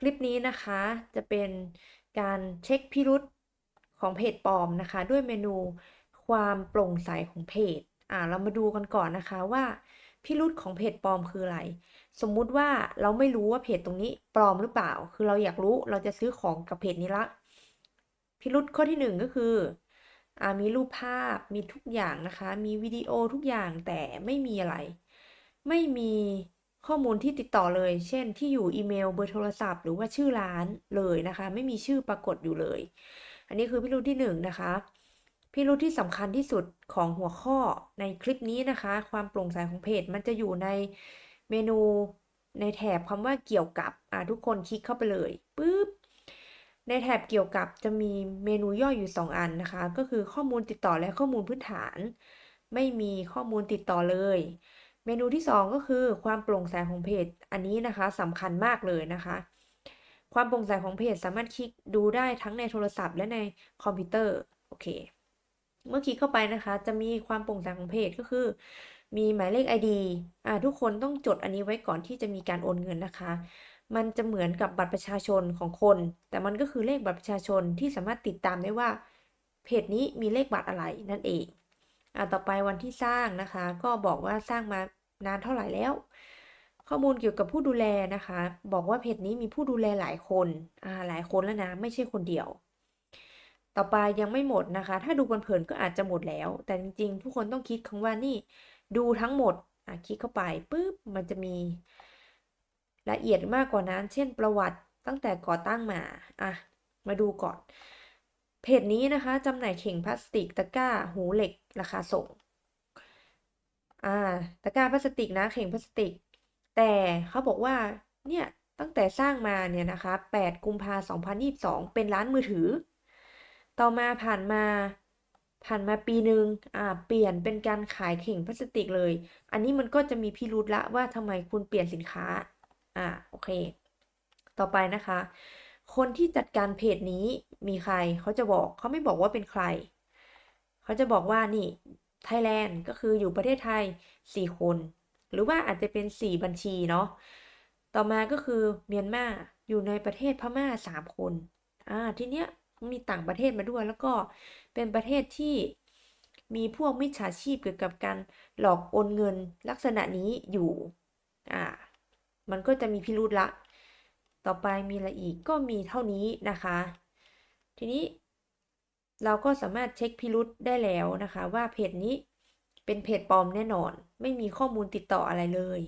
คลิปนี้นะคะจะเป็นการเช็คพิรุษของเพจปลอมนะคะ ด้วยเมนูความโปร่งใสของเพจอ่าเรามาดูกันก่อนนะคะว่าพิรุษของเพจปลอมคืออะไร สมมุติว่าเราไม่รู้ว่าเพจตรงนี้ปลอมหรือเปล่า คือเราอยากรู้เราจะซื้อของกับเพจนี้ละ พิรุษข้อที่หนึ่งก็คืออ่ามีรูปภาพมีทุกอย่างนะคะ มีวิดีโอทุกอย่างแต่ไม่มีอะไร ไม่มี ข้อมูลที่ติดต่อเลย เช่น ที่อยู่อีเมลเบอร์โทรศัพท์ หรือว่าชื่อร้านเลยนะคะ ไม่มีชื่อปรากฏอยู่เลย อันนี้คือพิรุธที่หนึ่งนะคะพิรุธที่สำคัญที่สุดของหัวข้อในคลิปนี้นะคะ ความโปร่งใสของเพจมันจะอยู่ในเมนูในแถบคำว่าเกี่ยวกับอ่าทุกคนคลิกเข้าไปเลยปุ๊บในแถบเกี่ยวกับจะมีเมนูย่อยอยู่ 2 อันนะคะ ก็คือข้อมูลติดต่อและข้อมูลพื้นฐาน ไม่มีข้อมูลติดต่อเลย เมนูที่ 2 ก็คือความโปร่งใสของเพจอันนี้นะคะสำคัญมากเลยนะคะ ความโปร่งใสของเพจสามารถคลิกดูได้ทั้งในโทรศัพท์และในคอมพิวเตอร์โอเคเมื่อคลิกเข้าไปนะคะ จะมีความโปร่งใสของเพจก็คือ มีหมายเลข ID อ่าทุกคนต้องจดอันนี้ไว้ก่อนที่จะมีการโอนเงินนะคะ มันจะเหมือนกับบัตรประชาชนของคน แต่มันก็คือเลขบัตรประชาชนที่สามารถติดตามได้ว่า เพจนี้มีเลขบัตรอะไรนั่นเองอ่าต่อไปวันที่สร้างนะคะ ก็บอกว่าสร้างมา นานเท่าไหร่แล้ว ข้อมูลเกี่ยวกับผู้ดูแลนะคะ บอกว่าเพจนี้มีผู้ดูแลหลายคนอ่าหลายคนแล้วนะ ไม่ใช่คนเดียว ต่อไปยังไม่หมดนะคะ ถ้าดูเพลินๆก็อาจจะหมดแล้ว แต่จริงๆทุกคนต้องคิดคำว่านี่ดูทั้งหมดอะคลิกเข้าไปปุ๊บมันจะมีละเอียดมากกว่านั้น เช่นประวัติตั้งแต่ก่อตั้งมาอะมาดูก่อน เพจนี้นะคะจำหน่ายเข่งพลาสติกตะกร้า หูเหล็ก ราคาส่ง อ่าตะกร้าพลาสติกนะเข่งพลาสติก แต่เขาบอกว่าเนี่ยตั้งแต่สร้างมาเนี่ยนะคะ 8 กุมภาพันธ์2022 เป็นร้านมือถือ ต่อมาผ่านมาผ่านมาปีหนึ่งอ่า เปลี่ยนเป็นการขายเข่งพลาสติกเลย อันนี้มันก็จะมีพิรุธละว่าทำไมคุณเปลี่ยนสินค้า อ่า โอเค ต่อไปนะคะ คนที่จัดการเพจนี้มีใคร เขาจะบอก เขาไม่บอกว่าเป็นใคร เขาจะบอกว่านี่ ไทยแลนด์ก็คืออยู่ประเทศไทย 4 คน หรือว่าอาจจะเป็น 4 บัญชีเนาะต่อมาก็คือเมียนมาอยู่ในประเทศพม่า 3 คนอ่าทีเนี้ยมีต่างประเทศมาด้วย แล้วก็เป็นประเทศที่มีพวกมิจฉาชีพเกี่ยวกับการหลอกโอนเงินลักษณะนี้อยู่อ่ามันก็จะมีพิรุธละ ต่อไปมีอะไรอีกก็มีเท่านี้นะคะ ทีนี้ เราก็สามารถเช็คพิรุษได้แล้วนะคะ ว่าเพจนี้เป็นเพจปลอมแน่นอน ไม่มีข้อมูลติดต่ออะไรเลย